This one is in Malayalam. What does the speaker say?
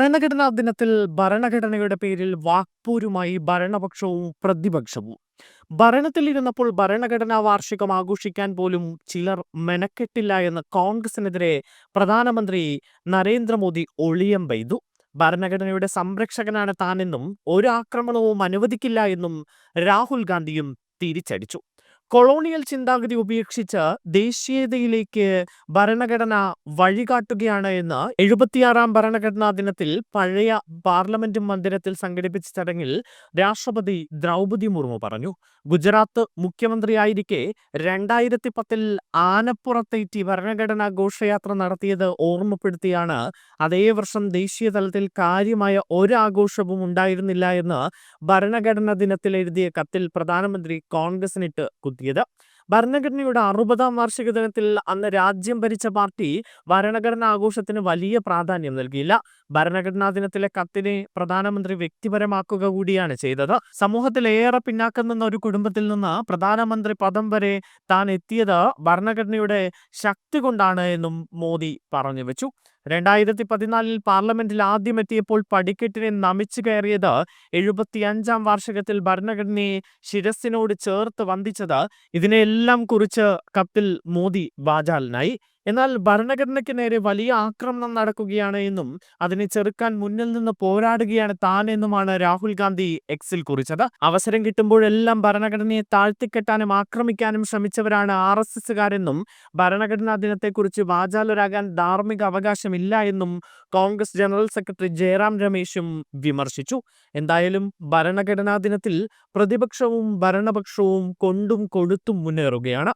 ഭരണഘടനാ ദിനത്തിൽ ഭരണഘടനയുടെ പേരിൽ വാക്പൂരുമായി ഭരണപക്ഷവും പ്രതിപക്ഷവും. ഭരണത്തിലിരുന്നപ്പോൾ ഭരണഘടനാ വാർഷികം ആഘോഷിക്കാൻ പോലും ചിലർ മെനക്കെട്ടില്ല എന്ന് കോൺഗ്രസിനെതിരെ പ്രധാനമന്ത്രി നരേന്ദ്രമോദി ഒളിയം പെയ്തു. ഭരണഘടനയുടെ സംരക്ഷകനാണ് താനെന്നും ഒരു ആക്രമണവും അനുവദിക്കില്ല എന്നും രാഹുൽ ഗാന്ധിയും തിരിച്ചടിച്ചു. കൊളോണിയൽ ചിന്താഗതി ഉപേക്ഷിച്ച് ദേശീയതയിലേക്ക് ഭരണഘടന വഴികാട്ടുകയാണ് എന്ന് എഴുപത്തിയാറാം ഭരണഘടനാ ദിനത്തിൽ പഴയ പാർലമെന്റ് മന്ദിരത്തിൽ സംഘടിപ്പിച്ച ചടങ്ങിൽ രാഷ്ട്രപതി ദ്രൗപതി മുർമു പറഞ്ഞു. ഗുജറാത്ത് മുഖ്യമന്ത്രിയായിരിക്കെ രണ്ടായിരത്തി പത്തിൽ ആനപ്പുറത്തേറ്റി ഭരണഘടനാ ഘോഷയാത്ര നടത്തിയത് ഓർമ്മപ്പെടുത്തിയാണ്. അതേ വർഷം ദേശീയ തലത്തിൽ കാര്യമായ ഒരാഘോഷവും ഉണ്ടായിരുന്നില്ല എന്ന് ഭരണഘടനാ ദിനത്തിൽ എഴുതിയ കത്തിൽ പ്രധാനമന്ത്രി കോൺഗ്രസിനിട്ട് കുത്തിയത് ഭരണഘടനയുടെ അറുപതാം വാർഷിക ദിനത്തിൽ അന്ന് രാജ്യം ഭരിച്ച പാർട്ടി ഭരണഘടനാ ആഘോഷത്തിന് വലിയ പ്രാധാന്യം നൽകിയില്ല. ഭരണഘടനാ ദിനത്തിലെ കത്തിനെ പ്രധാനമന്ത്രി വ്യക്തിപരമാക്കുക കൂടിയാണ് ചെയ്തത്. സമൂഹത്തിൽ ഏറെ പിന്നാക്കം നിന്ന ഒരു കുടുംബത്തിൽ നിന്ന് പ്രധാനമന്ത്രി പദം വരെ താൻ എത്തിയത് ഭരണഘടനയുടെ ശക്തി കൊണ്ടാണ് എന്നും മോദി പറഞ്ഞു വെച്ചു. രണ്ടായിരത്തി പതിനാലിൽ പാർലമെന്റിൽ ആദ്യം എത്തിയപ്പോൾ പടിക്കെട്ടിനെ നമിച്ചു കയറിയത് എഴുപത്തിയഞ്ചാം വാർഷികത്തിൽ ഭരണഘടനയെ ശിരസിനോട് ചേർത്ത് വന്ദിച്ചത്. ഇതിനെല്ലാം കുറിച്ച് കത്തിൽ മോദി വാചാലനായി എന്നാൽ ഭരണഘടനയ്ക്ക് നേരെ വലിയ ആക്രമണം നടക്കുകയാണ് എന്നും അതിനെ ചെറുക്കാൻ മുന്നിൽ നിന്ന് പോരാടുകയാണ് താൻ എന്നുമാണ് രാഹുൽ ഗാന്ധി എക്സിൽ കുറിച്ചത്. അവസരം കിട്ടുമ്പോഴെല്ലാം ഭരണഘടനയെ താഴ്ത്തിക്കെട്ടാനും ആക്രമിക്കാനും ശ്രമിച്ചവരാണ് ആർ എസ് എസുകാരെന്നും ഭരണഘടനാ ദിനത്തെക്കുറിച്ച് വാചാലരാകാൻ ധാർമ്മിക അവകാശമില്ല എന്നും കോൺഗ്രസ് ജനറൽ സെക്രട്ടറി ജയറാം രമേശും വിമർശിച്ചു. എന്തായാലും ഭരണഘടനാ ദിനത്തിൽ പ്രതിപക്ഷവും ഭരണപക്ഷവും കൊണ്ടും കൊടുത്തും മുന്നേറുകയാണ്.